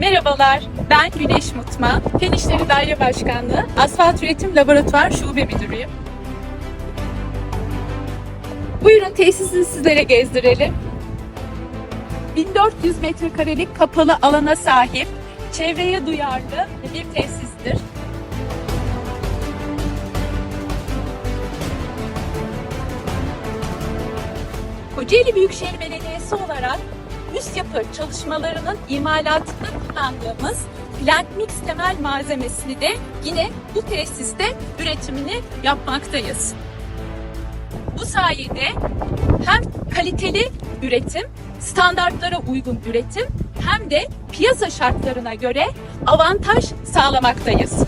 Merhabalar, ben Güneş Mutma. Fen İşleri Daire Başkanlığı, Asfalt Üretim Laboratuvar Şube Müdürüyüm. Buyurun tesisi sizlere gezdirelim. 1400 metrekarelik kapalı alana sahip, çevreye duyarlı bir tesistir. Kocaeli Büyükşehir Belediyesi olarak üst yapı çalışmalarının imalatında kullandığımız Plant Mix temel malzemesini de yine bu tesiste üretimini yapmaktayız. Bu sayede hem kaliteli üretim, standartlara uygun üretim hem de piyasa şartlarına göre avantaj sağlamaktayız.